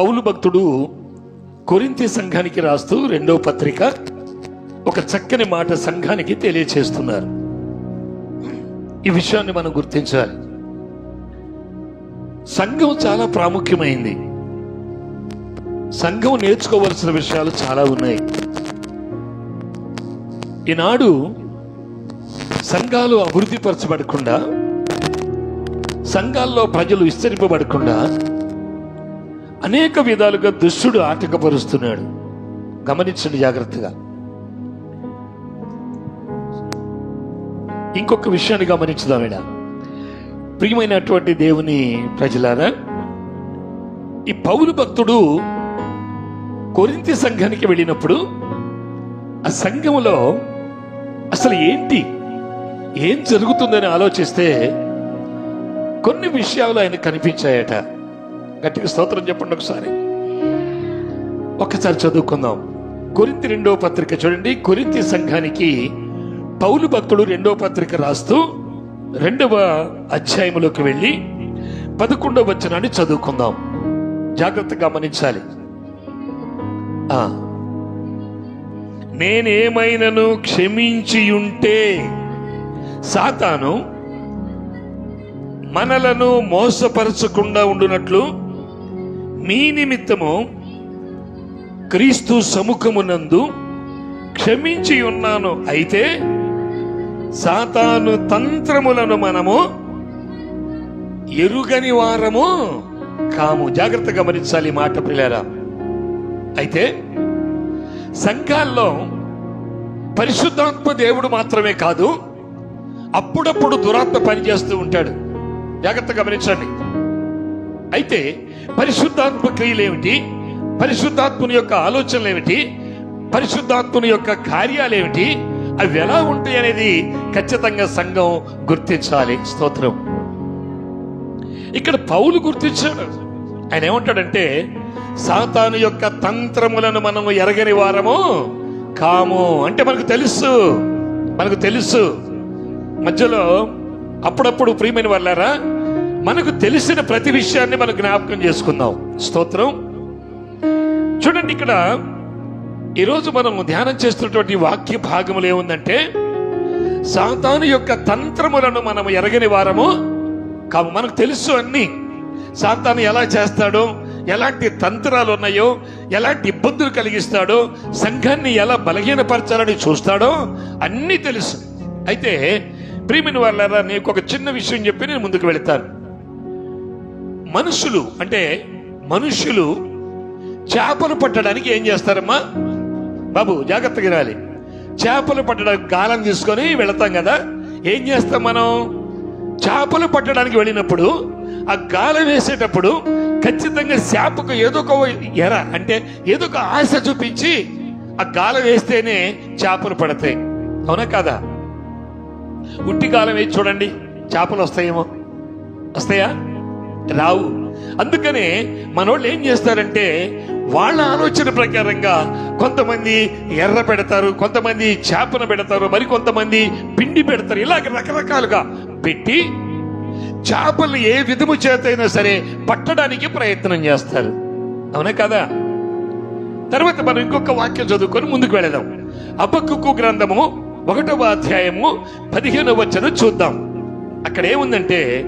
పౌలు భక్తుడు కొరింతి సంఘానికి రాస్తూ రెండో పత్రిక ఒక చక్కని మాట సంఘానికి తెలియచేస్తున్నారు. ఈ విషయాన్ని మనం గుర్తించాలి. సంఘం చాలా ప్రాముఖ్యమైంది. సంఘం నేర్చుకోవలసిన విషయాలు చాలా ఉన్నాయి. ఈనాడు సంఘాలు అభివృద్ధిపరచబడకుండా సంఘాల్లో ప్రజలు విస్తరింపబడకుండా అనేక విధాలుగా దుష్టుడు ఆటంకపరుస్తున్నాడు. గమనించండి జాగ్రత్తగా. ఇంకొక విషయాన్ని గమనించుదామిడ ప్రియమైనటువంటి దేవుని ప్రజలారా ఈ పౌరు భక్తుడు కొరింతి సంఘానికి వెళ్ళినప్పుడు ఆ సంఘంలో అసలు ఏంటి ఏం జరుగుతుందని ఆలోచిస్తే కొన్ని విషయాలు ఆయన కనిపించాయట. గట్టిగా స్తోత్రం చెప్పండి ఒకసారి. ఒకసారి చదువుకుందాం. కొరింతి రెండో పత్రిక చూడండి. కొరింతి సంఘానికి పౌలు భక్తుడు రెండో పత్రిక రాస్తూ రెండవ అధ్యాయములోకి వెళ్ళి పదకొండవ వచనాన్ని చదువుకుందాం. జాగ్రత్తగా గమనించాలి. నేనేమైనను క్షమించి ఉంటే సాతాను మనలను మోసపరచకుండా ఉండునట్లు మీ నిమిత్తము క్రీస్తు సముఖమునందు క్షమించి ఉన్నాను. అయితే సాతాను తంత్రములను మనము ఎరుగని వారము కాము. జాగ్రత్త గమనించాలి మాట పిల్లరా అయితే సంఘాల్లో పరిశుద్ధాత్మ దేవుడు మాత్రమే కాదు అప్పుడప్పుడు దురాత్మ పనిచేస్తూ ఉంటాడు. జాగ్రత్త గమనించండి. అయితే పరిశుద్ధాత్మ క్రియలు ఏమిటి? పరిశుద్ధాత్ముని యొక్క ఆలోచనలు ఏమిటి? పరిశుద్ధాత్ముని యొక్క కార్యాలు ఏమిటి? అవి ఎలా ఉంటాయి అనేది ఖచ్చితంగా సంఘం గుర్తించాలి. స్తోత్రం. ఇక్కడ పౌలు గుర్తించాడు. ఆయన ఏమంటాడంటే సాతాను యొక్క తంత్రములను మనము ఎరగని వారము కాము. అంటే మనకు తెలుసు. మనకు తెలుసు. మధ్యలో అప్పుడప్పుడు ప్రియమైన వాళ్ళారా మనకు తెలిసిన ప్రతి విషయాన్ని మనం జ్ఞాపకం చేసుకుందాం. స్తోత్రం. చూడండి ఇక్కడ ఈరోజు మనం ధ్యానం చేస్తున్నటువంటి వాక్య భాగములు ఏముందంటే సాతాను యొక్క తంత్రములను మనం ఎరగని వారము కాము మనకు తెలుసు అన్ని. సాతాను ఎలా చేస్తాడో ఎలాంటి తంత్రాలు ఉన్నాయో ఎలాంటి ఇబ్బందులు కలిగిస్తాడో సంఘాన్ని ఎలా బలహీనపరచాలని చూస్తాడో అన్నీ తెలుసు. అయితే ప్రియమైన వాళ్ళారా నీకు ఒక చిన్న విషయం చెప్పి నేను ముందుకు వెళతాను. మనుషులు అంటే మనుషులు చేపలు పట్టడానికి ఏం చేస్తారమ్మా? బాబు జాగ్రత్తగా వినాలి. చేపలు పట్టడానికి గాలం తీసుకొని వెళతాం కదా. ఏం చేస్తాం మనం? చేపలు పట్టడానికి వెళ్ళినప్పుడు ఆ గాలం వేసేటప్పుడు ఖచ్చితంగా చేపకు ఏదో ఒక ఎర అంటే ఏదో ఒక ఆశ చూపించి ఆ గాలం వేస్తేనే చేపలు పడతాయి. అవునా కాదా? ఉట్టి గాలం వేసి చూడండి చేపలు వస్తాయేమో. వస్తాయా? రావు. అందుకనే మనోళ్ళు ఏం చేస్తారంటే వాళ్ళ ఆలోచన ప్రకారంగా కొంతమంది ఎర్ర పెడతారు కొంతమంది చేపను పెడతారు మరి కొంతమంది పిండి పెడతారు ఇలాగ రకరకాలుగా పెట్టి చేపలు ఏ విధము చేతైనా సరే పట్టడానికి ప్రయత్నం చేస్తారు. అవునా కదా? తర్వాత మనం ఇంకొక వాక్యం చదువుకొని ముందుకు వెళదాం. అబక్కుకు గ్రంథము ఒకటవ అధ్యాయము పదిహేనవ వచ్చను చూద్దాం. అక్కడ ఏముందంటే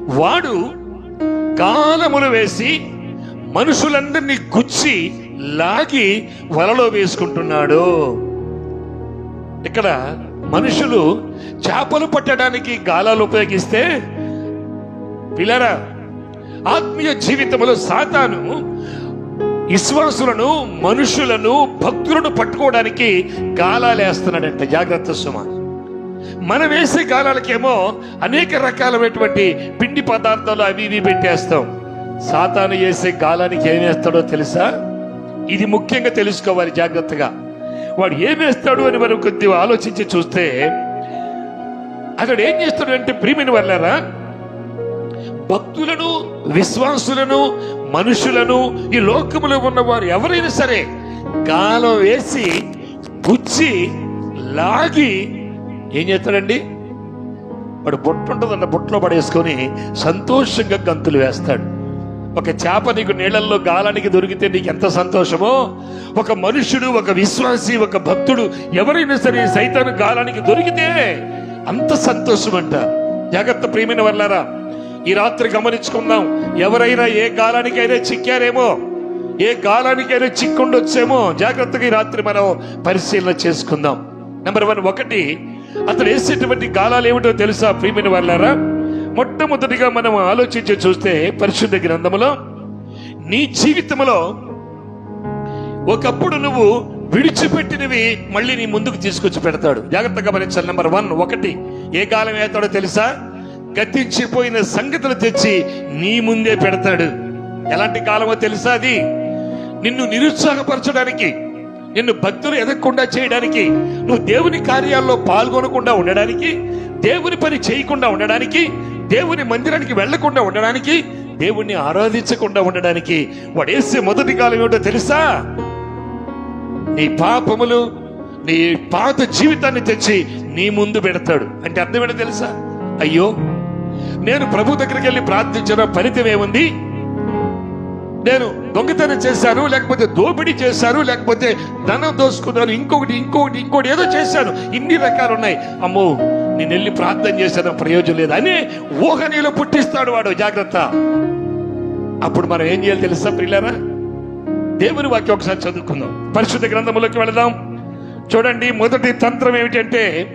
వాడు గాలములు వేసి మనుషులందరినీ గుచ్చి లాగి వలలో వేసుకుంటున్నాడు. ఇక్కడ మనుషులు చేపలు పట్టడానికి గాలాలు ఉపయోగిస్తే పిల్లరా ఆత్మీయ జీవితంలో సాతాను విశ్వాసులను మనుషులను భక్తులను పట్టుకోవడానికి గాలాలేస్తున్నాడంటే. జాగ్రత్త సుమ. మనం వేసే గాలాలకేమో అనేక రకాలైనటువంటి పిండి పదార్థాలు అవి ఇవి పెట్టేస్తాం. సాతాను వేసే గాలానికి ఏం వేస్తాడో తెలుసా? ఇది ముఖ్యంగా తెలుసుకోవాలి జాగ్రత్తగా. వాడు ఏం వేస్తాడు అని మనం కొద్దిగా ఆలోచించి చూస్తే అతడు ఏం చేస్తాడు అంటే ప్రియమైన వాళ్ళారా భక్తులను విశ్వాసులను మనుషులను ఈ లోకములో ఉన్నవారు ఎవరైనా సరే గాలం వేసి గుచ్చి లాగి ఏం చేస్తాడండి? వాడు బొట్టు ఉంటుందన్న బొట్టులో పడేసుకొని సంతోషంగా గంతులు వేస్తాడు. ఒక చేప నీకు నీళ్ళల్లో గాలానికి దొరికితే నీకు ఎంత సంతోషమో? ఒక మనుష్యుడు ఒక విశ్వాసి ఒక భక్తుడు ఎవరైనా సరే సైతాను గాలానికి దొరికితే అంత సంతోషం అంట జాగ్రత్త ప్రేమైన వల్లారా ఈ రాత్రి గమనించుకుందాం. ఎవరైనా ఏ గాలానికైనా చిక్కారేమో? ఏ గాలానికైనా చిక్కుండొచ్చేమో? జాగ్రత్తగా ఈ రాత్రి మనం పరిశీలన చేసుకుందాం. నెంబర్ వన్ ఒకటి అతను వేసేటువంటి గాలాలు ఏమిటో తెలుసా ప్రియమైన వాళ్ళారా మొట్టమొదటిగా మనం ఆలోచించి చూస్తే పరిశుద్ధ గ్రంథములో నీ జీవితంలో ఒకప్పుడు నువ్వు విడిచిపెట్టినవి మళ్ళీ నీ ముందుకు తీసుకొచ్చి పెడతాడు. జాగ్రత్తగా గమనించాలి. నెంబర్ వన్ ఒకటి ఏ కాలం వేస్తాడో తెలుసా? గతించిపోయిన సంగతులు తెచ్చి నీ ముందే పెడతాడు. ఎలాంటి కాలమో తెలుసా అది? నిన్ను నిరుత్సాహపరచడానికి నిన్ను భక్తులు ఎదగకుండా చేయడానికి నువ్వు దేవుని కార్యాల్లో పాల్గొనకుండా ఉండడానికి దేవుని పని చేయకుండా ఉండడానికి దేవుని మందిరానికి వెళ్ళకుండా ఉండడానికి దేవుణ్ణి ఆరాధించకుండా ఉండడానికి. వాడు వేసే మొదటి కాలం ఏమిటో తెలుసా? నీ పాపములు నీ పాత జీవితాన్ని తెచ్చి నీ ముందు పెడతాడు. అంటే అర్థం ఏంటో తెలుసా? అయ్యో నేను ప్రభు దగ్గరికి వెళ్ళి ప్రార్థించిన ఫలితం ఏముంది? నేను దొంగతనం చేశాను లేకపోతే దోపిడీ చేశాను లేకపోతే ధనం దోసుకున్నాను ఇంకొకటి ఇంకొకటి ఇంకోటి ఏదో చేశాను. ఇన్ని రకాలు ఉన్నాయి అమ్మో నేను వెళ్ళి ప్రార్థన చేశాను? ప్రయోజనం లేదు? అని ఊహ నీలో పుట్టిస్తాడు వాడు జాగ్రత్త. అప్పుడు మనం ఏం చేయాలి తెలుసా ప్రియులారా? దేవుని వాక్యం ఒకసారి చదువుకుందాం. పరిశుద్ధ గ్రంథములోకి వెళదాం. చూడండి మొదటి తంత్రం ఏమిటంటే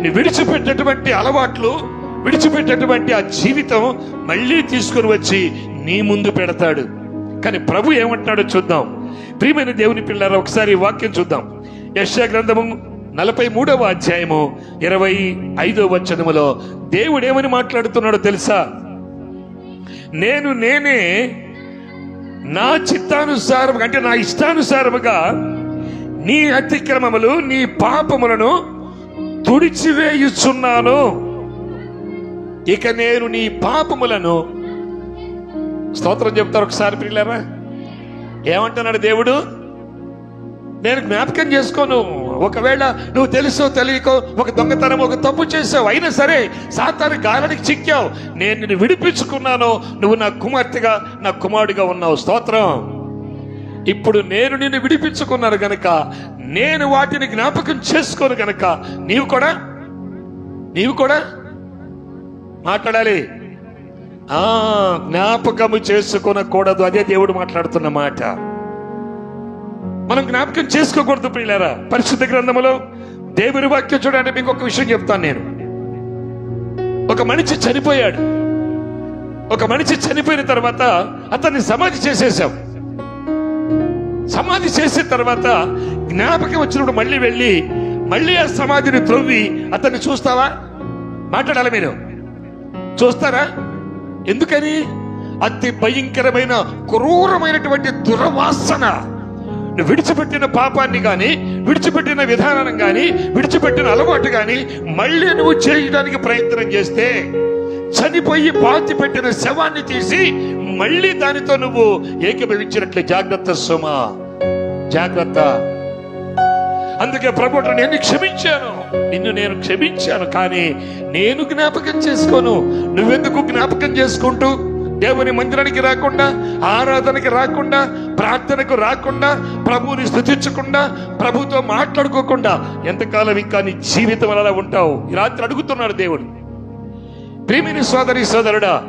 నీ విడిచిపెట్టేటువంటి అలవాట్లు విడిచిపెట్టేటువంటి ఆ జీవితం మళ్ళీ తీసుకొని వచ్చి నీ ముందు పెడతాడు. కానీ ప్రభు ఏమంటున్నాడో చూద్దాం. ప్రియమైన దేవుని పిల్లల ఒకసారి వాక్యం చూద్దాం. యశ్యా గ్రంథము నలభై మూడవ అధ్యాయము ఇరవై ఐదవ వచనములో దేవుడు ఏమని మాట్లాడుతున్నాడో తెలుసా? నేను నేనే నా చిత్తానుసారం అంటే నా ఇష్టానుసారముగా నీ అతిక్రమములు నీ పాపములను తుడిచివేయుచున్నాను. ఇక నేను నీ పాపములను స్తోత్రం చెప్తారు ఒకసారి పిల్లరా ఏమంటున్నాడు దేవుడు? నేను జ్ఞాపకం చేసుకోను. ఒకవేళ నువ్వు తెలుసో తెలియకో ఒక దొంగతనం ఒక తప్పు చేసావు అయినా సరే సాతాను గాలానికి చిక్కావు. నేను నిన్ను విడిపించుకున్నాను. నువ్వు నా కుమార్తెగా నా కుమారుడిగా ఉన్నావు. స్తోత్రం. ఇప్పుడు నేను నిన్ను విడిపించుకున్నాను గనక నేను వాటిని జ్ఞాపకం చేసుకోను గనక నీవు కూడా? నీవు కూడా? మాట్లాడాలి. జ్ఞాపకము చేసుకొనకూడదు. అదే దేవుడు మాట్లాడుతున్న మాట. మనం జ్ఞాపకం చేసుకోకూడదు ప్రియులారా. పరిశుద్ధ గ్రంథములో దేవుని వాక్యం చూడండి మీకు ఒక విషయం చెప్తాను నేను. ఒక మనిషి చనిపోయాడు. ఒక మనిషి చనిపోయిన తర్వాత అతన్ని సమాధి చేసేసాం సమాధి చేసిన తర్వాత జ్ఞాపకం వచ్చినప్పుడు మళ్ళీ వెళ్ళి మళ్ళీ ఆ సమాధిని త్రవ్వి అతన్ని చూస్తావా? మాట్లాడాలి మీరు? చూస్తారా? ఎందుకని? అతి భయంకరమైన క్రూరమైనటువంటి దురవాసన. విడిచిపెట్టిన పాపాన్ని కానీ విడిచిపెట్టిన విధానం కానీ విడిచిపెట్టిన అలవాటు కానీ మళ్ళీ నువ్వు చేయడానికి ప్రయత్నం చేస్తే చనిపోయి పాతి పెట్టిన శవాన్ని తీసి మళ్ళీ దానితో నువ్వు ఏకీభవించినట్లు జాగ్రత్త సుమ. జాగ్రత్త. అందుకే ప్రభు నేను క్షమించాను. నిన్ను నేను క్షమించాను కానీ నేను జ్ఞాపకం చేసుకోను. నువ్వెందుకు జ్ఞాపకం చేసుకుంటూ దేవుని మందిరానికి రాకుండా ఆరాధనకి రాకుండా ప్రార్థనకు రాకుండా ప్రభువుని స్థుతించకుండా ప్రభుతో మాట్లాడుకోకుండా ఎంతకాలం ఇంకా నీ జీవితం అలా ఉంటావు? ఈ రాత్రి అడుగుతున్నాడు దేవుడు. ప్రేమిని సోదరి సోదరుడా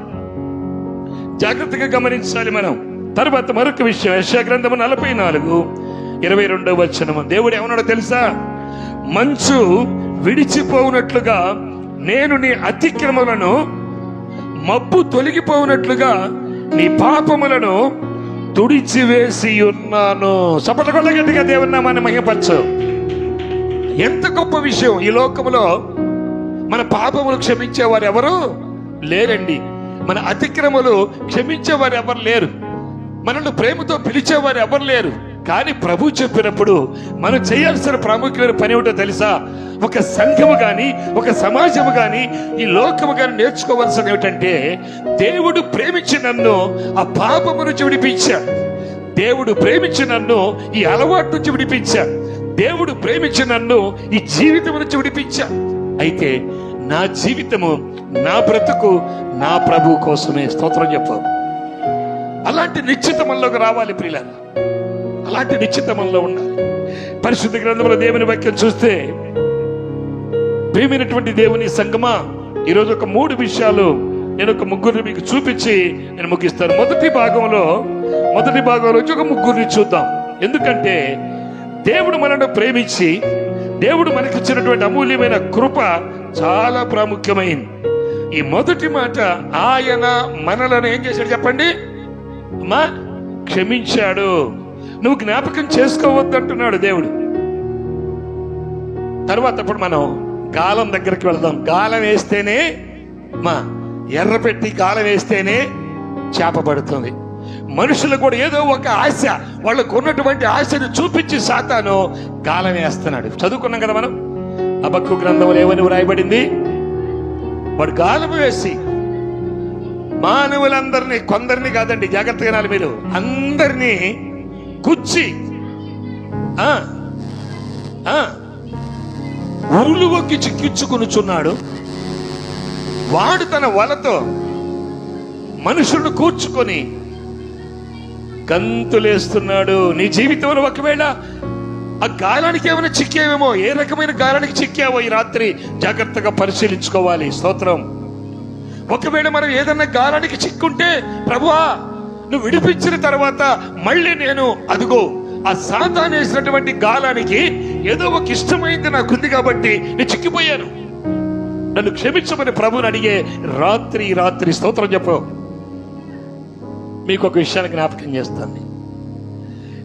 జాగ్రత్తగా గమనించాలి మనం. తర్వాత మరొక విషయం యశా గ్రంథము నలభై నాలుగు. ఇరవై రెండవ వచనము. దేవుడు ఏమన్నాడు తెలుసా? మంచు విడిచిపోవునట్లుగా నేను నీ అతిక్రమలను మబ్బు తొలగిపోవునట్లుగా నీ పాపములను తుడిచివేసి ఉన్నాను సపట గట్టిగా దేవుని నామాన్ని మహిమపరచు ఎంత గొప్ప విషయం. ఈ లోకములో మన పాపములు క్షమించేవారు ఎవరు? లేరండి. మన అతిక్రమలు క్షమించేవారు ఎవరు లేరు? మనల్ని ప్రేమతో పిలిచేవారు ఎవరు లేరు? కానీ ప్రభు చెప్పినప్పుడు మనం చేయాల్సిన ప్రాముఖ్యమైన పని ఏమిటో తెలుసా? ఒక సంఘము కానీ ఒక సమాజము కానీ ఈ లోకము కానీ నేర్చుకోవాల్సింది ఏమిటంటే దేవుడు ప్రేమించి నన్ను ఆ పాపము నుంచి విడిపించాడు. దేవుడు ప్రేమించి నన్ను ఈ అలవాటు నుంచి విడిపించాడు. దేవుడు ప్రేమించి నన్ను ఈ జీవితం నుంచి విడిపించా అయితే నా జీవితము నా బ్రతుకు నా ప్రభు కోసమే స్తోత్రం చెప్పు. అలాంటి నిశ్చితమంలోకి రావాలి ప్రియులారా. అలాంటి నిశ్చితమంలో ఉన్నారు పరిశుద్ధ గ్రంథంలో దేవుని వాక్యం చూస్తే ప్రేమైనటువంటి దేవుని సంగమా ఈరోజు ఒక మూడు విషయాలు నేను ఒక ముగ్గురిని మీకు చూపించి నేను ముగిస్తాను. మొదటి భాగంలో మొదటి భాగంలో నుంచి ఒక ముగ్గురిని చూద్దాం. ఎందుకంటే దేవుడు మనను ప్రేమించి దేవుడు మనకి ఇచ్చినటువంటి అమూల్యమైన కృప చాలా ప్రాముఖ్యమైంది. ఈ మొదటి మాట ఆయన మనలను ఏం చేశాడు చెప్పండి? అమ్మా క్షమించాడు. నువ్వు జ్ఞాపకం చేసుకోవద్దంటున్నాడు దేవుడు. తర్వాత అప్పుడు మనం గాలం దగ్గరికి వెళదాం. గాలం వేస్తేనే మా ఎర్ర పెట్టి గాలం వేస్తేనే చేప పడుతుంది మనుషులు కూడా ఏదో ఒక ఆశ వాళ్ళకు ఉన్నటువంటి ఆశను చూపించి సాతాను గాలం వేస్తున్నాడు. చదువుకున్నాం కదా మనం? అబక్కు గ్రంథంలో ఏమని వ్రాయబడింది? వాడు గాలం వేసి మానవులందరినీ కొందరిని కాదండి జాగ్రత్తగా మీరు. అందరినీ కుచ్చి ఆ చిక్కించుకునుచున్నాడు. ఉరులుగొక్కి వాడు తన వలతో మనుషులను కూర్చుకొని గంతులేస్తున్నాడు. నీ జీవితంలో ఒకవేళ ఆ గాలానికి ఏమైనా చిక్కావేమో ఏ రకమైన గాలానికి చిక్కావో ఈ రాత్రి జాగ్రత్తగా పరిశీలించుకోవాలి. స్తోత్రం. ఒకవేళ మనం ఏదన్నా గాలానికి చిక్కుంటే ప్రభువా నువ్వు విడిపించిన తర్వాత మళ్ళీ నేను అదిగో ఆ సాతాన్ వేసినటువంటి గాలానికి ఏదో ఒక ఇష్టమైంది నాకుంది కాబట్టి నేను చిక్కిపోయాను. నన్ను క్షమించమని ప్రభుని అడిగే రాత్రి రాత్రి స్తోత్రం చెప్పు. మీకు ఒక విషయాన్ని జ్ఞాపకం చేస్తాను.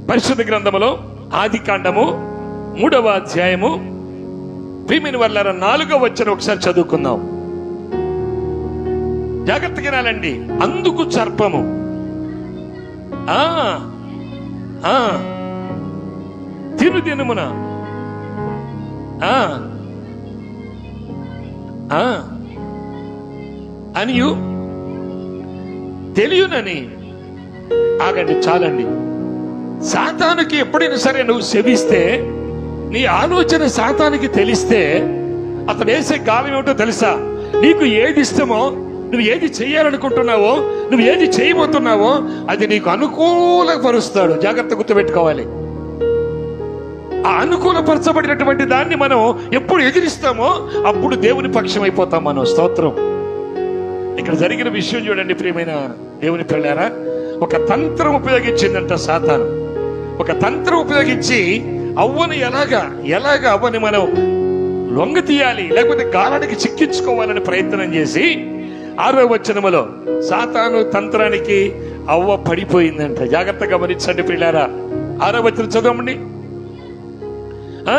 పరిశుద్ధ గ్రంథములో ఆది కాండము మూడవ అధ్యాయము భీమిని వల్ల నాలుగో వచ్చిన ఒకసారి చదువుకుందాం. జాగ్రత్తగా వినాలండి. అందుకు సర్పము. తిను దినమున. ఆ. ఆ. అనియు తెలియనని. ఆగండి చాలండి. సాతానికి ఎప్పుడైనా సరే నువ్వు సెవిస్తే నీ ఆలోచన సాతానికి తెలిస్తే అతను వేసే గాలం ఏమిటో తెలుసా? నీకు ఏది ఇష్టమో నువ్వు ఏది చేయాలనుకుంటున్నావో నువ్వు ఏది చేయబోతున్నావో అది నీకు అనుకూలపరుస్తాడు. జాగ్రత్త గుర్తుపెట్టుకోవాలి. ఆ అనుకూలపరచబడినటువంటి దాన్ని మనం ఎప్పుడు ఎదిరిస్తామో అప్పుడు దేవుని పక్షం అయిపోతాం మనం. స్తోత్రం. ఇక్కడ జరిగిన విషయం చూడండి ప్రియమైన దేవుని పిల్లారా ఒక తంత్రం ఉపయోగించిందంట సాతాను. ఒక తంత్రం ఉపయోగించి అవ్వని ఎలాగా ఎలాగ అవ్వని మనం లొంగ తీయాలి లేకపోతే గాలానికి చిక్కించుకోవాలని ప్రయత్నం చేసి ఆరో వచనములో సాతాను తంత్రానికి అవ్వ పడిపోయిందంట. జాగ్రత్తగా గమనించండి పిల్లారా ఆరో వచనం చదవండి. ఆ?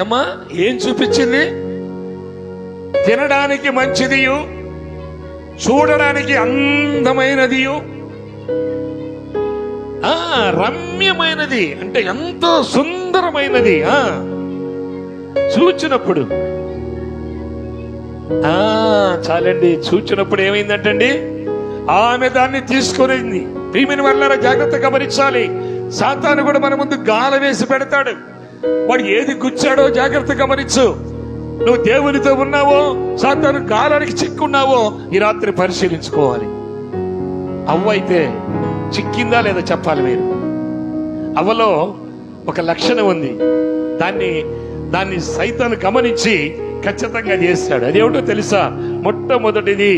అమ్మా ఏం చూపించింది? తినడానికి మంచిదియు చూడడానికి అందమైనది రమ్యమైనది అంటే ఎంతో సుందరమైనది ఆ. చూచినప్పుడు చాలండి. చూచినప్పుడు ఏమైందంటండి? ఆమె దాన్ని తీసుకునేది ప్రియమైన వల్ల జాగ్రత్త గమనించాలి. సాతాను కూడా మన ముందు గాల వేసి పెడతాడు. వాడు ఏది గుచ్చాడో జాగ్రత్త గమనించు. నువ్వు దేవునితో ఉన్నావో సాతాను గాలానికి చిక్కున్నావో ఈ రాత్రి పరిశీలించుకోవాలి. అవ్వ అయితే చిక్కిందా లేదా చెప్పాలి మీరు? అవ్వలో ఒక లక్షణం ఉంది. దాన్ని దాన్ని సైతాన్ని గమనించి ఖచ్చితంగా చేస్తాడు. అదేమిటో తెలుసా? మొట్టమొదటిది